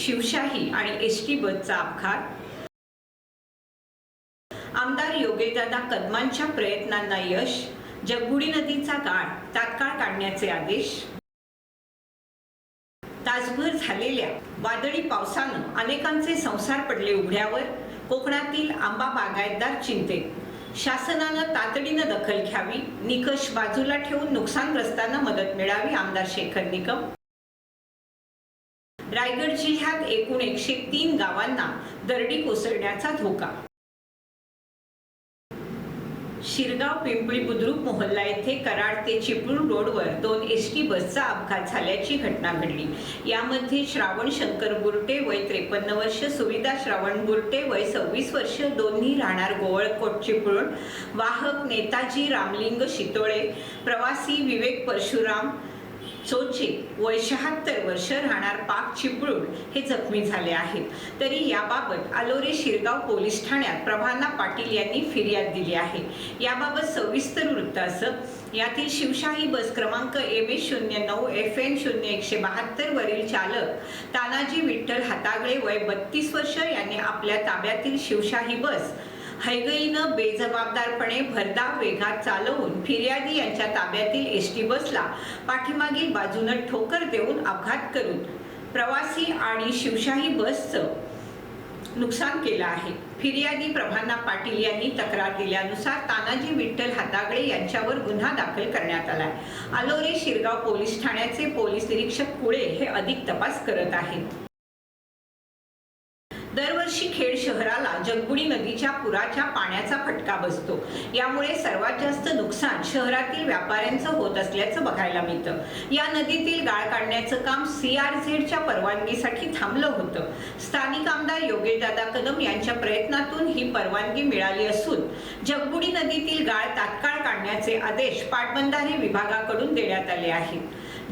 शिवशाही आणि S T बसचा अपघात? आमदार योगेशदादा कदमांच्या प्रयत्नांना यश जगबुडी नदीचा गाळ तात्काळ काढण्याचे आदेश. तासभर झालेल्या वादळी पावसानं अनेकांचे संसार पडले उघड्यावर कोकणातील आंबा बागायतदार चिंतेत. शासनानं तातडीनं दखल घ्यावी निकष बाजूला ठेवून नुकसानग्रस्तांना मदत मिळावी आमदार शेखर निकम. रायगड जिल्ह्यात एकूण एकशे तीन गावांना दरडी कोसळण्याचा धोका. शिरगाव पिंपळी बुद्रुक मोहल्ला येथे कराड ते चिपळूण रोडवर दोन एस टी बसचा अपघात झाल्याची घटना घडली. यामध्ये श्रावण शंकर बुरटे वय त्रेपन्न वर्ष सुविधा श्रावण बुरटे वय सव्वीस वर्ष दोन्ही राहणार गोवळकोट चिपळूण. वाहक नेताजी रामलिंग शितोळे प्रवासी विवेक परशुराम चोचे वय शहात्तर वर्ष राहणार पाक चिपळूण हे जखमी झाले आहेत. तरी याबाबत आलोरे शिरगाव पोलीस ठाण्यात प्रभाना पाटील यांनी फिर्याद दिली आहे. याबाबत सविस्तर वृत्त असं यातील शिवशाही बस क्रमांक एम एस शून्य नऊ एफ एन शून्य एकशे बहात्तर वरील चालक तानाजी विठ्ठल हातागळे वय बत्तीस वर्ष यांनी आपल्या ताब्यातील शिवशाही बस हैगईनं बेजबाबदारपणे भरधाव वेगात चालवून फिर्यादी यांच्या ताब्यातील एस टी बसला पाठीमागील बाजूनं ठोकर देऊन अपघात करून प्रवासी आणि शिवशाही बसचं नुकसान केलं आहे. फिर्यादी प्रभाना पाटील यांनी तक्रार दिल्यानुसार तानाजी विठ्ठल हातागळे यांच्यावर गुन्हा दाखल करण्यात आलाय. आलोरे शिरगाव पोलीस ठाण्याचे पोलीस निरीक्षक कुळे हे अधिक तपास करत आहेत दरवर्षी खेड शहराला जगबुडी नदीच्या पुराच्या पाण्याचा फटका बसतो. यामुळे सर्वात जास्त नुकसान शहरातील व्यापाऱ्यांचं होत असल्याचं बघायला मिळतं. या नदीतील गाळ काढण्याचं काम सी आर झेडच्या परवानगीसाठी थांबलं होतं. स्थानिक आमदार योगेशदादा कदम यांच्या प्रयत्नातून ही परवानगी मिळाली असून जगबुडी नदीतील गाळ तात्काळ काढण्याचे आदेश पाटबंधारे विभागाकडून देण्यात आले आहेत.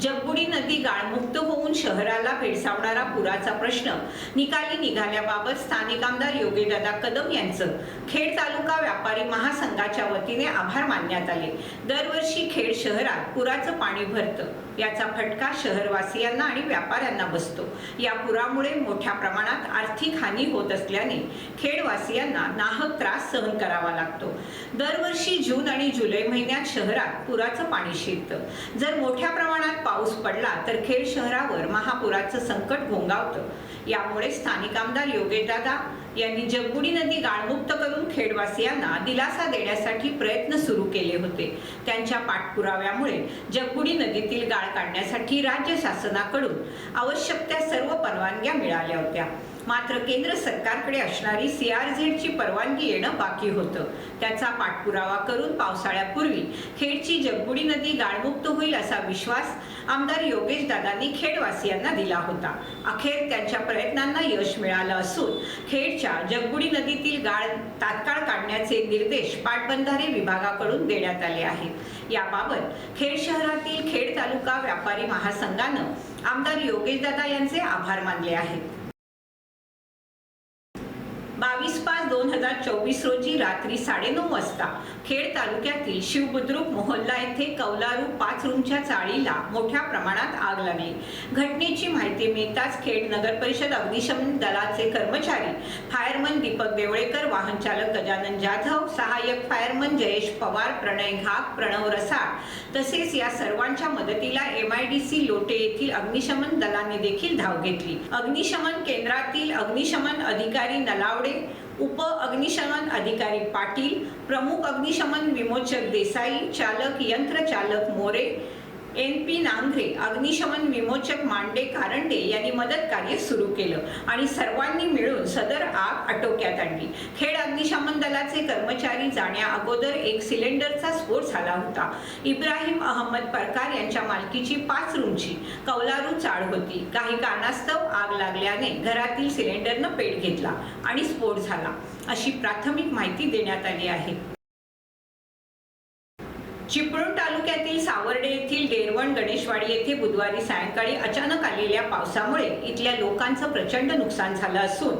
जगबुडी नदी गाळमुक्त होऊन शहराला भेडसावणारा पुराचा प्रश्न निकाली निघाल्याबाबत स्थानिक आमदार योगेदादा कदम यांचं. खेड तालुका व्यापारी महासंघाच्या वतीने आभार मानण्यात आले. दरवर्षी खेड शहरात पुराचं पाणी भरतं. याचा फटका शहरवासियांना आणि व्यापाऱ्यांना बसतो. या पुरामुळे मोठ्या प्रमाणात आर्थिक हानी होत असल्याने खेडवासियांना नाहक त्रास सहन करावा लागतो. दरवर्षी जून आणि जुलै महिन्यात शहरात पुराचं पाणी शिरतं. जर मोठ्या प्रमाणात पाऊस पडला तर खेड शहरावर महापुराचं संकट घोंगावतं. यामुळे स्थानिक आमदार योगेशदादा यांनी जगबुडी नदी गाळमुक्त करून खेडवासियांना दिलासा देण्यासाठी प्रयत्न सुरू केले होते. त्यांच्या पाठपुराव्यामुळे जगबुडी नदीतील गाळ काढण्यासाठी राज्य शासनाकडून आवश्यक त्या सर्व परवानग्या मिळाल्या होत्या. मात्र केंद्र सरकारकडे असणारी सीआरझेडची परवानगी येणं बाकी होतं. त्याचा पाठपुरावा करून पावसाळ्यापूर्वी खेडची जगबुडी नदी गाळमुक्त होईल असा विश्वास आमदार योगेश दादांनी खेडवासियांना दिला होता. अखेर त्यांच्या प्रयत्नांना यश मिळालं असून खेडच्या जगबुडी नदीतील गाळ तात्काळ काढण्याचे निर्देश पाटबंधारे विभागाकडून देण्यात आले आहेत. याबाबत खेड शहरातील खेड तालुका व्यापारी महासंघानं आमदार योगेशदादा यांचे आभार मानले आहेत. बावीस पाच दोन हजार चोवीस रोजी रात्री साडेनऊ वाजता खेड तालुक्यातील शिवबुद्रुक मोहल्ला येथे कौलारू पाच रूमच्या चाळीला मोठ्या प्रमाणात आग लागली. घटनेची माहिती मिळताच खेड नगर परिषद अग्निशमन दलाचे कर्मचारी फायरमन दीपक देवळेकर वाहन चालक गजानन जाधव सहाय्यक फायरमन जयेश पवार प्रणय घाग प्रणव रसाळ तसेच या सर्वांच्या मदतीला M I D C Lote येथील अग्निशमन दलाने देखील धाव घेतली. अग्निशमन केंद्रातील अग्निशमन अधिकारी नलावडे उप अग्निशमन अधिकारी पाटील प्रमुख अग्निशमन विमोचक देसाई चालक यंत्र चालक मोरे एन पी नांद्रे अग्निशमन विमोचक मांडे कारंडे यांनी मदत कार्य सुरू केलं आणि सर्वांनी मिळून सदर आग आटोक्यात आणली. खेड अग्निशमन दलाचे कर्मचारी जाण्या अगोदर एक सिलेंडरचा स्फोट झाला होता. इब्राहिम अहमद परकार यांच्या मालकीची पाच रूमची कौलारू चाळ होती. काही कारणास्तव आग लागल्याने घरातील सिलेंडरनं पेट घेतला आणि स्फोट झाला. अशी प्राथमिक माहिती देण्यात आली आहे. चिपळूण तालुक्यातील सावर्डे येथील डेरवण गणेशवाडी येथे बुधवारी सायंकाळी अचानक आलेल्या पावसामुळे इथल्या लोकांचं प्रचंड नुकसान झालं असून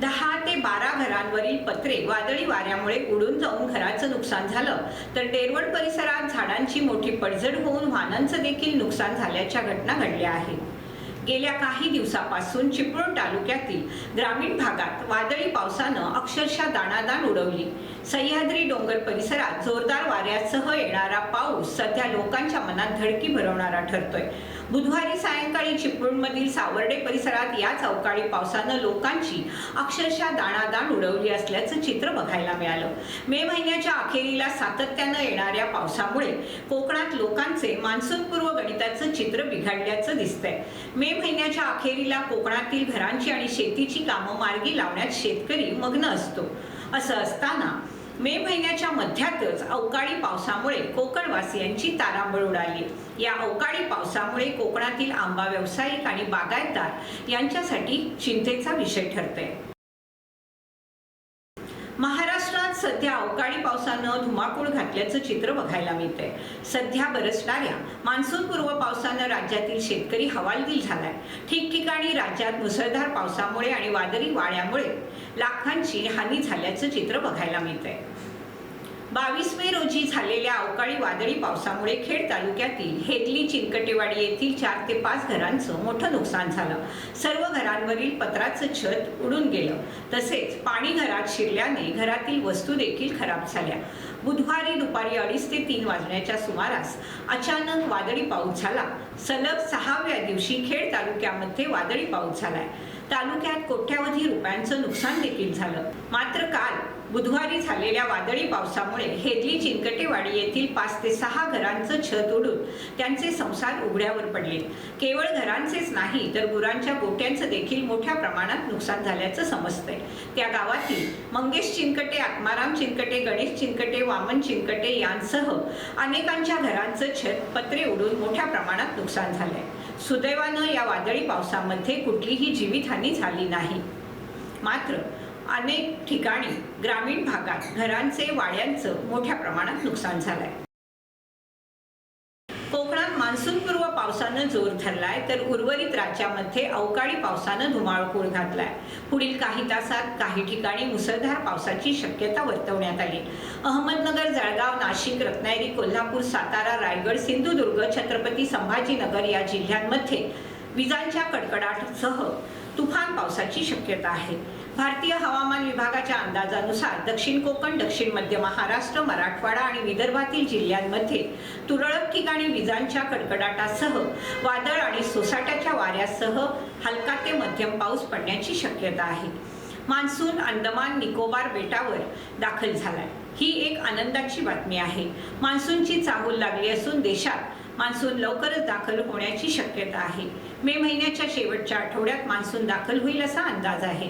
दहा ते बारा घरांवरील पत्रे वादळी वाऱ्यामुळे उडून जाऊन घराचं नुकसान झालं. तर डेरवण परिसरात झाडांची मोठी पडझड होऊन वाहनांचं देखील नुकसान झाल्याच्या घटना घडल्या आहेत. गेल्या काही दिवसापासून चिपळूण तालुक्यातील ग्रामीण भागात वादळी पावसानं अक्षरशः दाणादाण उडवली. सह्याद्री डोंगर परिसरात जोरदार वाऱ्यासह येणारा पाऊस सध्या लोकांच्या मनात धडकी भरवणारा ठरतोय. बुधवारी सायंकाळी चिपळूणमधील सावर्डे परिसरात याच अवकाळी पावसानं लोकांची अक्षरशः दाणादाण उडवली असल्याचं चित्र बघायला मिळालं. मे महिन्याच्या अखेरीला सातत्यानं येणाऱ्या पावसामुळे कोकणात लोकांचे मान्सूनपूर्व गणिताचं चित्र बिघडल्याचं दिसतंय. मे महिन्याच्या अखेरीला कोकणातील घरांची आणि शेतीची कामं मार्गी लावण्यात शेतकरी मग्न असतो. असं असताना मे महिन्याच्या मध्यातच अवकाळी पावसामुळे कोकणवासियांची तारांबळ उडाली. या अवकाळी पावसामुळे कोकणातील आंबा व्यावसायिक आणि बागायतदार यांच्यासाठी चिंतेचा विषय ठरतोय. महाराष्ट्र सध्या अवकाळी पावसानं धुमाकूळ घातल्याचं चित्र बघायला मिळतंय. सध्या बरसणाऱ्या मान्सूनपूर्व पावसानं राज्यातील शेतकरी हवालदिल झालाय. ठिकठिकाणी राज्यात मुसळधार पावसामुळे आणि वादळी वाऱ्यामुळे लाखांची हानी झाल्याचं चित्र बघायला मिळतंय. बावीस मे रोजी झालेल्या अवकाळी वादळी पावसामुळे खेड तालुक्यातील हेदली चिंकटेवाडी येथील चार ते पाच घरांचं मोठं नुकसान झालं. सर्व घरांवरील पत्राचं छत उडून गेलं. तसेच पाणी घरात शिरल्याने घरातील वस्तू देखील खराब झाल्या. बुधवारी दुपारी अडीच ते तीन वाजण्याच्या सुमारास अचानक वादळी पाऊस झाला. सलग सहाव्या दिवशी खेड तालुक्यामध्ये वादळी पाऊस झालाय. तालुक्यात कोट्यावधी रुपयांचं नुकसान देखील झालं. मात्र काल बुधवारी झालेल्या वादळी पावसामुळे हेदली चिंकटेवाडी येथील पाच ते सहा घरांचं छत उडून त्यांचे संसार उघड्यावर पडले. केवळ घरांचेच नाही तर गुरांच्या गोट्यांचं देखील मोठ्या प्रमाणात नुकसान झाल्याचं समजतंय. त्या गावातील मंगेश चिंकटे आत्माराम चिंकटे गणेश चिंकटे वामन चिंकटे यांसह अनेकांच्या घरांचं छत पत्रे उडून मोठ्या प्रमाणात नुकसान झालंय. सुदैवानं या वादळी पावसामध्ये कुठलीही जीवितहानी झाली नाही. मात्र अनेक ठिकाणी ग्रामीण भागात घरांचे वाड्यांचं मोठ्या प्रमाणात नुकसान झालंय. कोकणात मान्सूनपूर्व पावसानं जोर धरलाय तर उर्वरित राज्यामध्ये अवकाळी पावसानं धुमाळूळ घातलाय. पुढील काही तासात काही ठिकाणी मुसळधार पावसाची शक्यता वर्तवण्यात आली. अहमदनगर जळगाव नाशिक रत्नागिरी कोल्हापूर सातारा रायगड सिंधुदुर्ग छत्रपती संभाजीनगर या जिल्ह्यांमध्ये विजांच्या कडकडाटसह तुफान पावसाची शक्यता आहे. भारतीय हवामान विभागाच्या अंदाजानुसार दक्षिण कोकण दक्षिण मध्य महाराष्ट्र मराठवाडा आणि विदर्भातील जिल्ह्यांमध्ये तुरळक ठिकाणी विजांच्या कडकडाटासह वादळ आणि सोसाट्याच्या वाऱ्यासह हलका ते मध्यम पाऊस पडण्याची शक्यता आहे. मान्सून अंदमान निकोबार बेटावर दाखल झालाय. ही एक आनंदाची बातमी आहे. मान्सूनची चाहूल लागली असून देशात मान्सून लवकरच दाखल होण्याची शक्यता आहे. मे महिन्याच्या शेवटच्या आठवड्यात मान्सून दाखल होईल असा अंदाज आहे.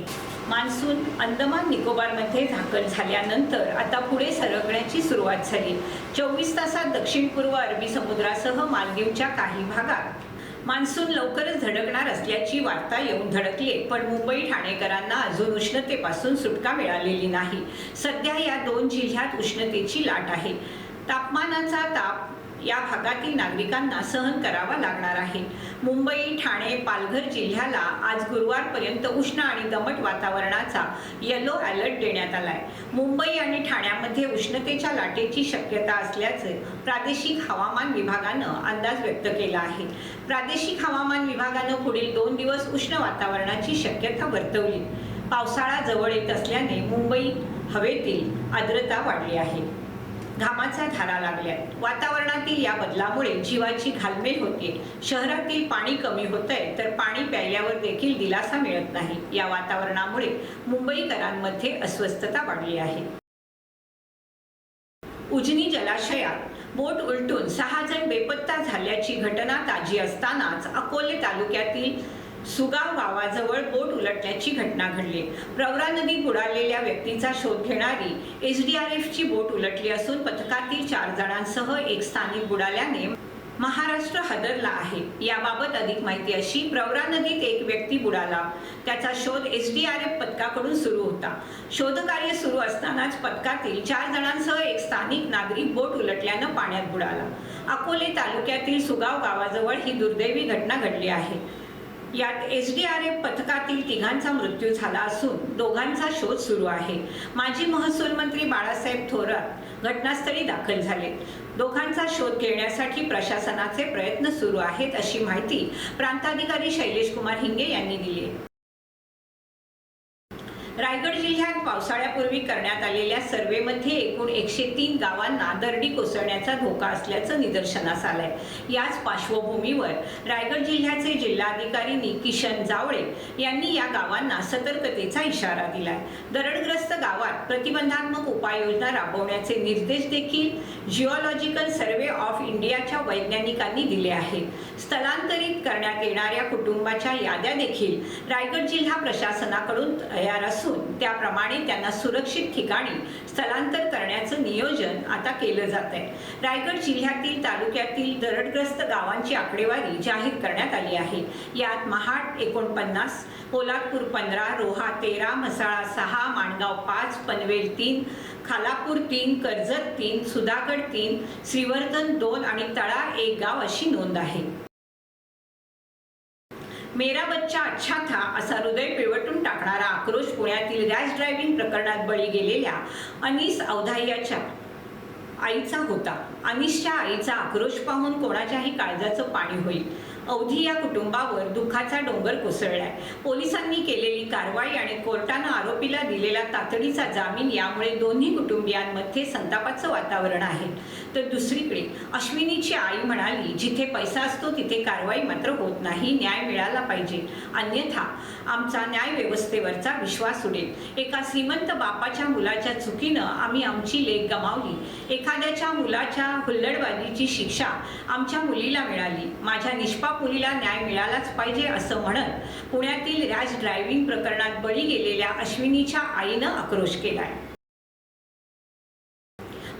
मान्सून अंदमान निकोबारमध्ये दाखल झाल्यानंतर आता पुढे सरकण्याची सुरुवात झाली. चोवीस तासात दक्षिण पूर्व अरबी समुद्रासह मालदीवच्या काही भागात. मान्सून लवकरच धडकणार असल्याची वार्ता येऊन धडकली पण मुंबई ठाणेकरांना अजून उष्णतेपासून सुटका मिळालेली नाही. सध्या या दोन जिल्ह्यात उष्णतेची लाट आहे. तापमानाचा ताप या भागातील नागरिकांना सहन करावा लागणार आहे. मुंबई ठाणे पालघर जिल्ह्याला आज गुरुवारपर्यंत उष्ण आणि दमट वातावरणाचा येलो अलर्ट देण्यात आलाय. मुंबई आणि ठाण्यामध्ये उष्णतेच्या लाटेची शक्यता असल्याचे प्रादेशिक हवामान विभागानं अंदाज व्यक्त केला आहे. प्रादेशिक हवामान विभागानं पुढील दोन दिवस उष्ण वातावरणाची शक्यता वर्तवली. पावसाळा जवळ येत असल्याने मुंबई हवेतील आर्द्रता वाढली आहे. घामाचा धारा लागल्या. वातावरणातील या बदलामुळे जीवाची घालमेल होते. शहरातील पाणी कमी होतंय तर पाणी प्यायल्यावर देखील दिलासा मिळत नाही. या वातावरणामुळे मुंबईकरांमध्ये अस्वस्थता वाढली आहे. उजनी जलाशयात बोट उलटून सहा जण बेपत्ता झाल्याची घटना ताजी असतानाच अकोले तालुक्यातील सुगाव गावाजवळ बोट उलटल्याची घटना घडली. प्रवरा नदी बुडालेल्या व्यक्तीचा शोध घेणारी एच डी आर एफची बोट उलटली असून पथकातील चार जणांसह एक स्थानिक बुडाल्याने महाराष्ट्र हादरला आहे. याबाबत अधिक माहिती अशी प्रवरा नदीत एक व्यक्ती बुडाला. त्याचा शोध एस डी आर एफ पथकाकडून सुरू होता. शोधकार्य सुरू असतानाच पथकातील चार जणांसह एक स्थानिक नागरिक बोट उलटल्यानं पाण्यात बुडाला. अकोले तालुक्यातील सुगाव गावाजवळ ही दुर्दैवी घटना घडली आहे. यात एस डी आर एफ पथकातील तिघांचा मृत्यू झाला असून दोघांचा शोध सुरू आहे. माजी महसूल मंत्री बाळासाहेब थोरात घटनास्थळी दाखल झाले. दोघांचा शोध घेण्यासाठी प्रशासनाचे प्रयत्न सुरू आहेत अशी माहिती प्रांताधिकारी शैलेश कुमार हिंगे यांनी दिली रायगड जिल्ह्यात पावसाळ्यापूर्वी करण्यात आलेल्या सर्वेमध्ये एकूण एकशे तीन गावांना दरडी कोसळण्याचा धोका असल्याचं निदर्शनास आलंय. याच पार्श्वभूमीवर रायगड जिल्ह्याचे जिल्हाधिकारी नि- किशन जावळे यांनी या गावांना सतर्कतेचा इशारा दिलाय. दरडग्रस्त गावात प्रतिबंधात्मक उपाययोजना राबवण्याचे निर्देश देखील जिओलॉजिकल सर्व्हे ऑफ इंडियाच्या वैज्ञानिकांनी दिले आहेत. स्थलांतरित करण्यात येणाऱ्या कुटुंबाच्या याद्या देखील रायगड जिल्हा प्रशासनाकडून तयार असून त्याप्रमाणे त्यांना सुरक्षित ठिकाणी स्थलांतर करण्याचं नियोजन आता केलं जात आहे रायगड जिल्ह्यातील तालुक्यातील दरडग्रस्त गावांची आकडेवारी जाहीर करण्यात आली आहे. यात महाड एकोणपन्नास पोलादपूर पंधरा रोहा तेरा मसाळा सहा माणगाव पाच पनवेल तीन खालापूर तीन कर्जत तीन सुधागड तीन श्रीवर्धन दोन आणि तळा एक गाव अशी नोंद आहे. मेरा बच्चा अच्छा था असा हृदय पिळवटून टाकणारा आक्रोश पुण्यातील रॅश ड्रायव्हिंग प्रकरणात बळी गेलेल्या अनिस अवधायाच्या आईचा होता. अनिशच्या आईचा आक्रोश पाहून कोणाच्याही काळजाचं पाणी होईल. अवधी या कुटुंबावर दुःखाचा डोंगर कोसळलाय. पोलिसांनी केलेली कारवाई आणि कोर्टानं आरोपीला दिलेला तातडीचा जामीन यामुळे दोन्ही कुटुंबियांमध्ये संतापाचं वातावरण आहे. तर दुसरीकडे अश्विनीची आई म्हणाली जिथे पैसा असतो तिथे कारवाई मात्र होत नाही. न्याय मिळाला पाहिजे. अन्यथा आमचा न्याय व्यवस्थेवरचा विश्वास उडेल. एका श्रीमंत बापाच्या मुलाच्या चुकीनं आम्ही आमची लेख गमावली. एखाद्याच्या मुलाच्या हुल्लडबाजीची शिक्षा आमच्या मुलीला मिळाली. माझ्या निष्पाप मुलीला न्याय मिळालाच पाहिजे असं म्हणत पुण्यातील रॅश ड्रायव्हिंग प्रकरणात बळी गेलेल्या अश्विनीच्या आईनं आक्रोश केलाय.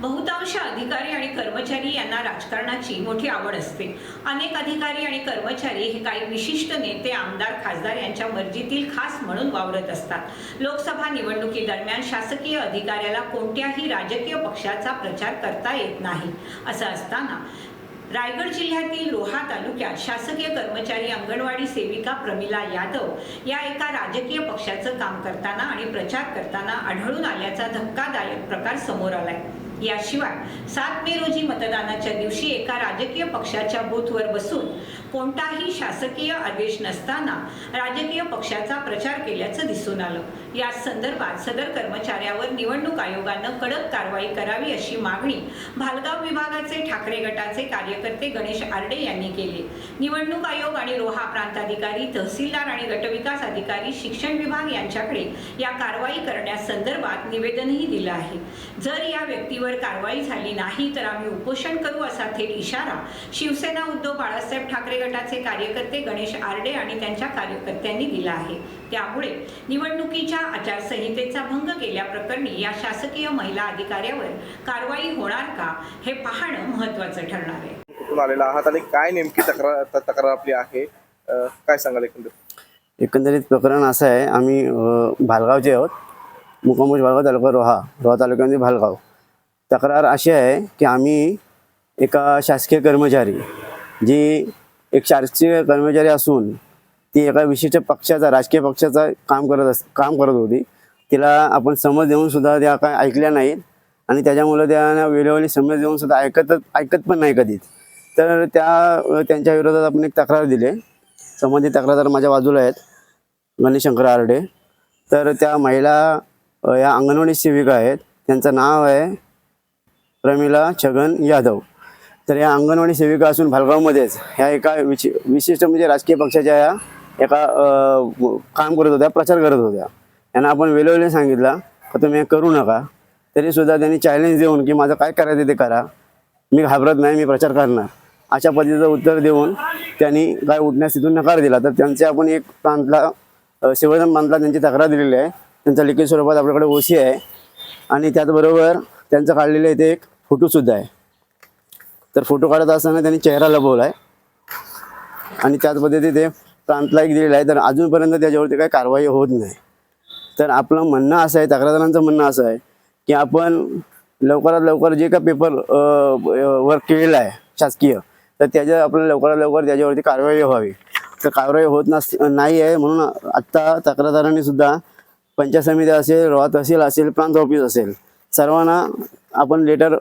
बहुतांश अधिकारी आणि कर्मचारी यांना राजकारणाची मोठी आवड असते. अनेक अधिकारी आणि कर्मचारी हे काही विशिष्ट नेते आमदार खासदार यांच्या मर्जीतील खास म्हणून वावरत असतात. लोकसभा निवडणुकीदरम्यान शासकीय अधिकाऱ्याला कोणत्याही राजकीय पक्षाचा प्रचार करता येत नाही. असं असताना रायगड जिल्ह्यातील रोहा तालुक्यात शासकीय कर्मचारी अंगणवाडी सेविका प्रमिला यादव या एका राजकीय पक्षाचं काम करताना आणि प्रचार करताना आढळून आल्याचा धक्कादायक प्रकार समोर आलाय. याशिवाय सात मे रोजी मतदानाच्या दिवशी एका राजकीय पक्षाच्या बूथवर बसून कोणताही शासकीय आदेश नसताना राजकीय पक्षाचा प्रचार केल्याचं दिसून आलं. या संदर्भात सदर कर्मचाऱ्यावर निवडणूक आयोगानं कडक कारवाई करावी अशी मागणी भालगाव विभागाचे ठाकरे गटाचे कार्यकर्ते गणेश आरडे यांनी केली. निवडणूक आयोग आणि रोहा प्रांताधिकारी तहसीलदार आणि गटविकास अधिकारी शिक्षण विभाग यांच्याकडे या कारवाई करण्यासंदर्भात निवेदनही दिलं आहे. जर या व्यक्तीवर कारवाई झाली नाही तर आम्ही उपोषण करू असा थेट इशारा शिवसेना उद्धव बाळासाहेब ठाकरे गटाचे कार्यकर्ते गणेश आरडे आणि त्यांच्या कार्यकर्त्यांनी दिला आहे. त्यामुळे निवडणुकीच्या आचारसंहितेचा भंग केल्याप्रकरणी या शासकीय महिला अधिकाऱ्यावर कारवाई होणार का हे पाहणं महत्त्वाचं ठरणार आहे. कुठून आलेला आहात आणि काय नेमकी तक्रार तक्रार आपली आहे? अ, काय सांगाल एकंदरीत? एकंदरीत प्रकरण असं आहे आम्ही अ, भालगावचे आहोत. मुकामोज भालगाव तालुका रोहा रोहा तालुक्यामध्ये भालगाव. तक्रार अशी आहे की आम्ही एका शासकीय कर्मचारी जी एक शासकीय कर्मचारी असून ती एका विशिष्ट पक्षाचा राजकीय पक्षाचा काम करत अस काम करत होती. तिला आपण समज देऊन सुद्धा त्या काय ऐकल्या नाहीत आणि त्याच्यामुळं त्या वेळोवेळी समज देऊन सुद्धा ऐकत ऐकत पण नाही कधीच. तर त्या त्यांच्या विरोधात आपण एक तक्रार दिली. संबंधित तक्रारदार माझ्या बाजूला आहेत. गणेश शंकर आरडे. तर त्या महिला या अंगणवाडी सेविका आहेत. त्यांचं नाव आहे प्रमिला छगन यादव. तर या अंगणवाडी सेविका असून भालगावमध्येच ह्या एका विशि विशिष्ट म्हणजे राजकीय पक्षाच्या या एका काम करत होत्या प्रचार करत होत्या. यांना आपण वेळोवेळी सांगितलं का तुम्ही हे करू नका? तरीसुद्धा त्यांनी चॅलेंज देऊन की माझं काय करायचं ते करा. मी घाबरत नाही मी प्रचार करणार. अशा पद्धतीचं उत्तर देऊन त्यांनी काय उठण्यास तिथून नकार दिला. तर त्यांचे आपण एक प्रांतला शिवजन प्रांतला त्यांची तक्रार दिलेली आहे. त्यांच्या लिखित स्वरूपात आपल्याकडे ओसी आहे. आणि त्याचबरोबर त्यांचं काढलेलं इथे एक फोटोसुद्धा आहे. तर फोटो काढत असताना त्यांनी चेहरा लपवला आहे आणि त्याच पद्धतीने ते प्रांतला एक दिलेला आहे. तर अजूनपर्यंत त्याच्यावरती काही कारवाई होत नाही. तर आपलं म्हणणं असं आहे तक्रारदारांचं म्हणणं असं आहे की आपण लवकरात लवकर जे काय पेपर वर्क केलेलं आहे शासकीय तर त्याच्या आपल्याला लवकरात लवकर त्याच्यावरती कारवाई व्हावी. तर कारवाई होत नस नाही आहे म्हणून आत्ता तक्रारदारांनी सुद्धा पंचायत समिती असेल रोहा तहसील असेल प्रांत ऑफिस असेल सर्वांना आपण लेटर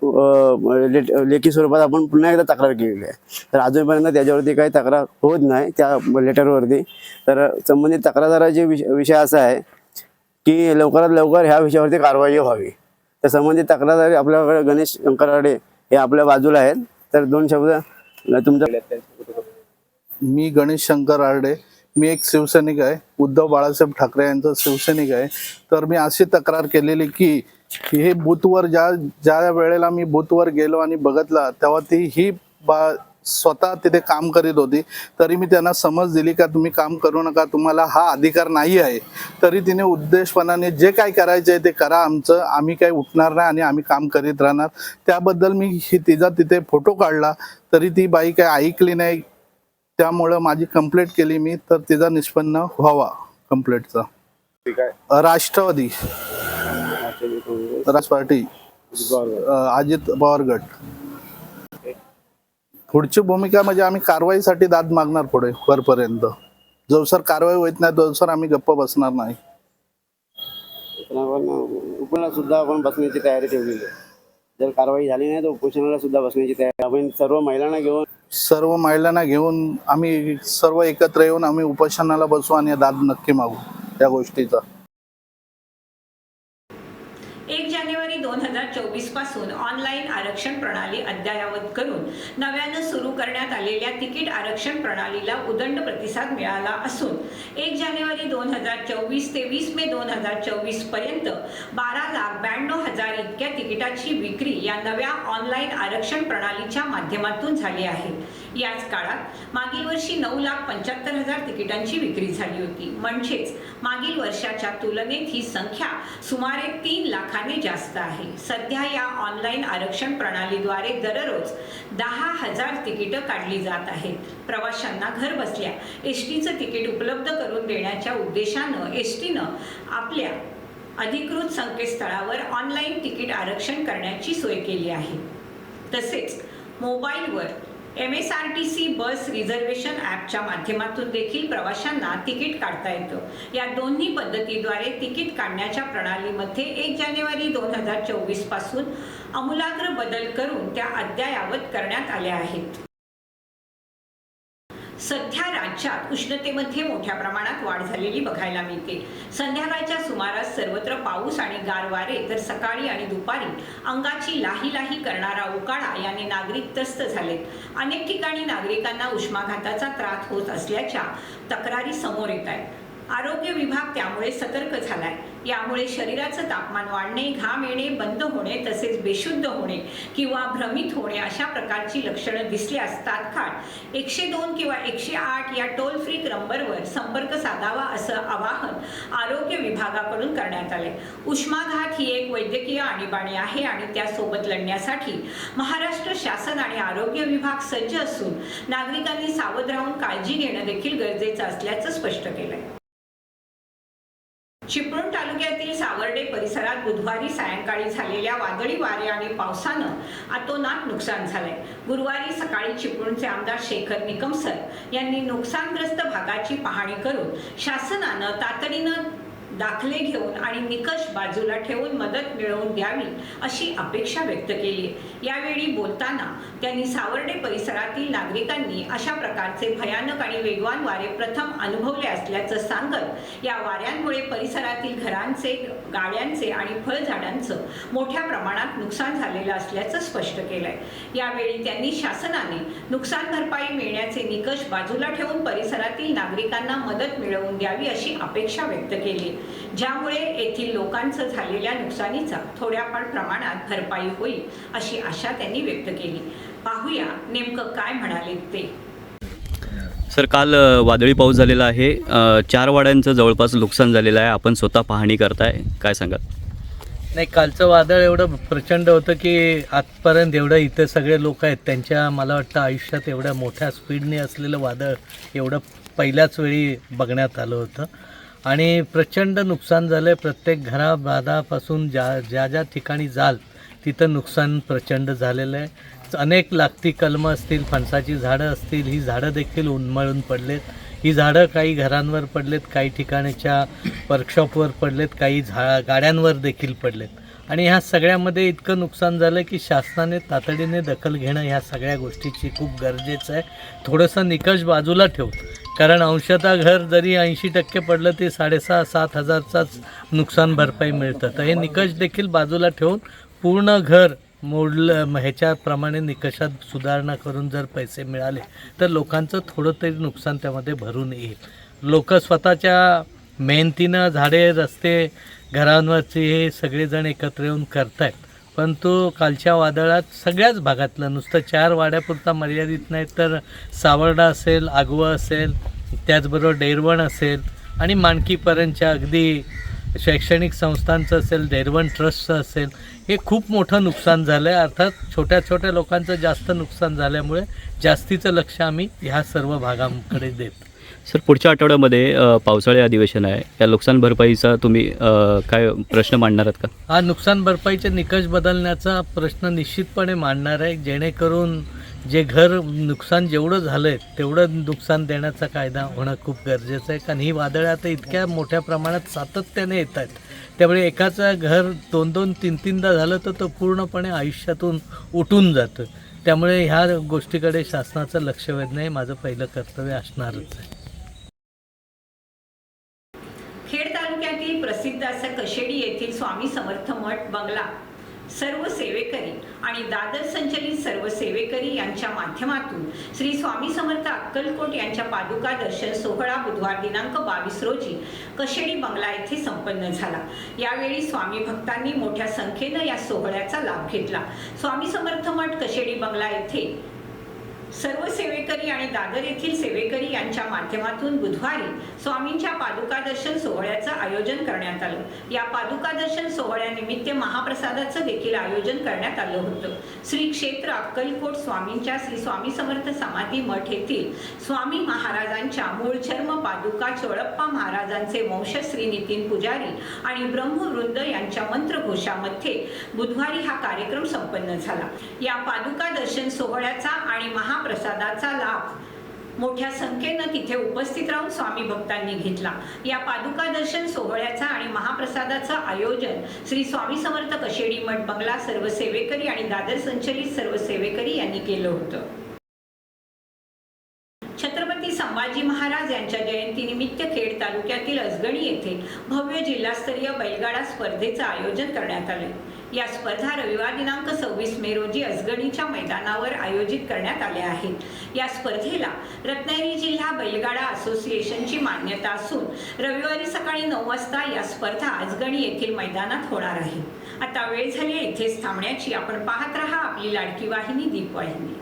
लेट लेखी स्वरूपात आपण पुन्हा एकदा तक्रार केलेली आहे. तर अजूनपर्यंत त्याच्यावरती काही तक्रार होत नाही त्या लेटरवरती तर संबंधित तक्रारदाराचे विष विषय असा आहे की लवकरात लवकर ह्या विषयावरती कारवाई व्हावी. तर संबंधित तक्रारदारी आपल्याकडे गणेश शंकराडे हे आपल्या बाजूला आहेत. तर दोन शब्द तुमच्या मी गणेश शंकर आरडे मी एक शिवसैनिक आहे. उद्धव बाळासाहेब ठाकरे यांचा शिवसैनिक आहे. तर मी अशी तक्रार केलेली की की हे बूथवर ज्या ज्या वेळेला मी बूथवर गेलो आणि बघितला तेव्हा ती ही बा स्वतः तिथे काम करीत होती. तरी मी त्यांना समज दिली का तुम्ही काम करू नका तुम्हाला हा अधिकार नाही आहे. तरी तिने उद्देशपणाने जे काय करायचं आहे ते करा आमचं आम्ही काही उठणार नाही आणि आम्ही काम करीत राहणार. त्याबद्दल मी ही तिचा तिथे फोटो काढला तरी ती बाई काही ऐकली नाही. त्यामुळं माझी कंप्लेंट केली मी तर तिचा निष्पन्न व्हावा कंप्लेंटचा ठीक आहे. राष्ट्रवादी. राज पार्टी अजित पवार गट. पुढची भूमिका म्हणजे आम्ही कारवाईसाठी दाद मागणार पुढे वरपर्यंत. जोसर कारवाई होत नाही तोसर आम्ही गप्प बसणार नाही. उपोषणाला सुद्धा आपण बसण्याची तयारी ठेवलेली आहे. जर कारवाई झाली नाही तर उपोषणाला सुद्धा बसण्याची तयारी. आपण सर्व महिलांना घेऊन सर्व महिलांना घेऊन आम्ही सर्व एकत्र येऊन आम्ही उपोषणाला बसू आणि दाद नक्की मागू त्या गोष्टीचा. एक जानेवारी दोन हजार चोवीसपासून ऑनलाईन आरक्षण प्रणाली अद्ययावत करून नव्यानं सुरू करण्यात आलेल्या तिकीट आरक्षण प्रणालीला उदंड प्रतिसाद मिळाला असून एक जानेवारी दोन हजार चोवीस ते वीस मे दोन हजार चोवीसपर्यंत बारा लाख ब्याण्णव हजार इतक्या तिकिटाची विक्री या नव्या ऑनलाईन आरक्षण प्रणालीच्या माध्यमातून झाली आहे. याच काळात मागील वर्षी नऊ लाख पंच्याहत्तर हजार तिकिटांची विक्री झाली होती. म्हणजेच मागील वर्षाच्या तुलनेत ही संख्या सुमारे तीन लाखाने जास्त आहे. सध्या या ऑनलाईन आरक्षण प्रणालीद्वारे दररोज दहा हजार तिकीटं काढली जात आहेत. प्रवाशांना घर बसल्या एस टीचं तिकीट उपलब्ध करून देण्याच्या उद्देशानं एस टीनं आपल्या अधिकृत संकेतस्थळावर ऑनलाईन तिकीट आरक्षण करण्याची सोय केली आहे. तसेच मोबाईलवर M S R T C bus reservation ॲपच्या माध्यमातून देखील प्रवाशांना तिकीट काढता येतं. या दोन्ही पद्धतीद्वारे तिकीट काढण्याच्या प्रणालीमध्ये एक जानेवारी दोन हजार चोवीसपासून आमूलाग्र बदल करून त्या अद्ययावत करण्यात आल्या आहेत. सध्या राज्यात उष्णतेमध्ये मोठ्या प्रमाणात वाढ झालेली बघायला मिळते. संध्याकाळच्या सुमारास सर्वत्र पाऊस आणि गार वारे तर सकाळी आणि दुपारी अंगाची लाही लाही करणारा उकाडा याने नागरिक त्रस्त झालेत. अनेक ठिकाणी नागरिकांना उष्माघाताचा त्रास होत असल्याच्या तक्रारी समोर येत आहेत. आरोग्य विभाग त्यामुळे सतर्क झालाय. यामुळे शरीराचं तापमान वाढणे घाम येणे बंद होणे तसेच बेशुद्ध होणे किंवा भ्रमित होणे अशा प्रकारची लक्षणं दिसल्यास तात्काळ. एकशे दोन किंवा एकशे आठ या टोल फ्री नंबरवर संपर्क साधावा असं आवाहन आरोग्य विभागाकडून करण्यात आले उष्माघात ही एक वैद्यकीय आणीबाणी आहे आणि त्यासोबत लढण्यासाठी महाराष्ट्र शासन आणि आरोग्य विभाग सज्ज असून नागरिकांनी सावध राहून काळजी घेणं देखील गरजेचं असल्याचं स्पष्ट केलंय. चिपळूण तालुक्यातील सावर्डे परिसरात बुधवारी सायंकाळी झालेल्या वादळी वारे आणि पावसानं अतोनात नुकसान झालंय. गुरुवारी सकाळी चिपळूणचे आमदार शेखर निकमसर यांनी नुकसानग्रस्त भागाची पाहणी करून शासनानं तातडीनं दाखले घेऊन आणि निकष बाजूला ठेवून मदत मिळवून द्यावी अशी अपेक्षा व्यक्त केली. यावेळी बोलताना त्यांनी सावर्डे परिसरातील नागरिकांनी अशा प्रकारचे भयानक आणि वेगवान वारे प्रथम अनुभवले असल्याचं सांगत या वाऱ्यांमुळे परिसरातील घरांचे गाड्यांचे आणि फळझाडांचं मोठ्या प्रमाणात नुकसान झालेलं असल्याचं स्पष्ट केलंय. यावेळी त्यांनी शासनाने नुकसान भरपाई मिळण्याचे निकष बाजूला ठेवून परिसरातील नागरिकांना मदत मिळवून द्यावी अशी अपेक्षा व्यक्त केली. ज्यामुळे येथील लोकांचं झालेल्या नुकसानीचा थोड्याफार प्रमाणात भरपाई होईल अशी आशा त्यांनी व्यक्त केली. पाहूया नेमकं काय म्हणाले ते. सर काल वादळी पाऊस झालेला आहे. चार वाड्यांचं जवळपास नुकसान झालेलं आहे. आपण स्वतः पाहणी करताय. काय सांगाल? नाही कालचं वादळ एवढं प्रचंड होतं की आजपर्यंत एवढं इथे सगळे लोक आहेत. त्यांच्या मला वाटतं आयुष्यात एवढ्या मोठ्या स्पीडने असलेलं वादळ एवढं पहिल्याच वेळी बघण्यात आलं होतं. आणि प्रचंड नुकसान झालं आहे प्रत्येक घराबादापासून ज्या ज्या ज्या ठिकाणी जाल तिथं नुकसान प्रचंड झालेलं आहे. अनेक लागती कलमं असतील फणसाची झाडं असतील ही झाडं देखील उन्मळून पडलेत. ही झाडं काही घरांवर पडलेत काही ठिकाणच्या वर्कशॉपवर पडलेत काही झा गाड्यांवर देखील पडलेत. आणि ह्या सगळ्यामध्ये इतकं नुकसान झालं की शासनाने तातडीने दखल घेणं ह्या सगळ्या गोष्टीची खूप गरजेचं आहे. थोडंसं निकष बाजूला ठेव. कारण अंशतः घर जरी ऐंशी टक्के पडलं ते साडेसहा सात हजारचाच नुकसान भरपाई मिळतं. तर हे निकष देखील बाजूला ठेवून पूर्ण घर मोडलं ह्याच्याप्रमाणे निकषात सुधारणा करून जर पैसे मिळाले तर लोकांचं थोडं तरी नुकसान त्यामध्ये भरून येईल. लोक स्वतःच्या मेहनतीनं झाडे रस्ते घरांवरचे हे सगळेजण एकत्र येऊन करतायत. परंतु कालच्या वादळात सगळ्याच भागातलं नुसतं चार वाड्यापुरता मर्यादित नाही तर सावर्डा असेल आगवं असेल त्याचबरोबर डेरवण असेल आणि मानकीपर्यंतच्या अगदी शैक्षणिक संस्थांचं असेल डेरवण ट्रस्टचं असेल हे खूप मोठं नुकसान झालं आहे अर्थात छोट्या छोट्या लोकांचं जास्त नुकसान झाल्यामुळे जास्तीचं लक्ष आम्ही ह्या सर्व भागांकडे देतो सर पुढच्या आठवड्यामध्ये अ, पावसाळी अधिवेशन आहे. या नुकसान भरपाईचा तुम्ही अ, काय प्रश्न मांडणार आहात का? हा नुकसान भरपाईचे निकष बदलण्याचा प्रश्न निश्चितपणे मांडणार आहे. जेणेकरून जे घर नुकसान जेवढं झालं आहे तेवढं नुकसान देण्याचा कायदा होणं खूप गरजेचं आहे. कारण ही वादळं आता इतक्या मोठ्या प्रमाणात सातत्याने येत आहेत. त्यामुळे एकाचं घर दोन दोन तीन तीनदा झालं तर तो पूर्णपणे आयुष्यातून उठून जातं त्यामुळे ह्या गोष्टीकडे शासनाचं लक्ष वेधणं हे माझं पहिलं कर्तव्य असणारच आहे खेड तालुक्यातील प्रसिद्ध असं कशेडी येथील स्वामी समर्थ मठ बंगला. सर्व सेवेकरी आणि दादर संचलित सर्व सेवेकरी यांच्या माध्यमातून श्री स्वामी समर्थ अक्कलकोट यांच्या पादुका दर्शन सोहळा बुधवार दिनांक बावीस रोजी कशेडी बंगला येथे संपन्न झाला. यावेळी स्वामी भक्तांनी मोठ्या संख्येनं या सोहळ्याचा लाभ घेतला. स्वामी समर्थ मठ कशेडी बंगला येथे सर्व सेवेकरी आणि दादर येथील सेवेकरी यांच्या माध्यमातून बुधवारी स्वामींच्या पादुका दर्शन सोहळ्याचं आयोजन करण्यात आलं. या पादुका दर्शन सोहळ्यानिमित्त महाप्रसादाचं देखील आयोजन करण्यात आलं होतं. श्री क्षेत्र अक्कलकोट स्वामींच्या श्री स्वामी समर्थ समाधी मठ येथील स्वामी महाराजांच्या मूळचर्म पादुका चोळप्पा महाराजांचे वंश श्री नितीन पुजारी आणि ब्रह्मवृंद यांच्या मंत्रघोषामध्ये बुधवारी हा कार्यक्रम संपन्न झाला. या पादुका दर्शन सोहळ्याचा आणि महा महाप्रसादाचा लाभ. मोठ्या संख्येनं तिथे उपस्थित राहून स्वामी भक्तांनी घेतला. या पादुका दर्शन सोहळ्याचा आणि महाप्रसादाचं आयोजन श्री स्वामी समर्थ कशेडी मठ बंगला सर्व सेवेकरी आणि दादर संचलित सर्व सेवेकरी यांनी केलं होतं. छत्रपती संभाजी महाराज यांच्या जयंतीनिमित्त खेड तालुक्यातील अजगणी येथे भव्य जिल्हास्तरीय बैलगाडा स्पर्धेचं आयोजन करण्यात आले. या स्पर्धा रविवार दिनांक सव्वीस मे रोजी अजगणीच्या मैदानावर आयोजित करण्यात आल्या आहेत. या स्पर्धेला रत्नागिरी जिल्हा बैलगाडा असोसिएशनची मान्यता असून रविवारी सकाळी नऊ वाजता या स्पर्धा अजगणी येथील मैदानात होणार आहे. आता वेळ झाली येथेच इथेच थांबण्याची. आपण पाहत राहा आपली लाडकी वाहिनी दीपवाहिनी.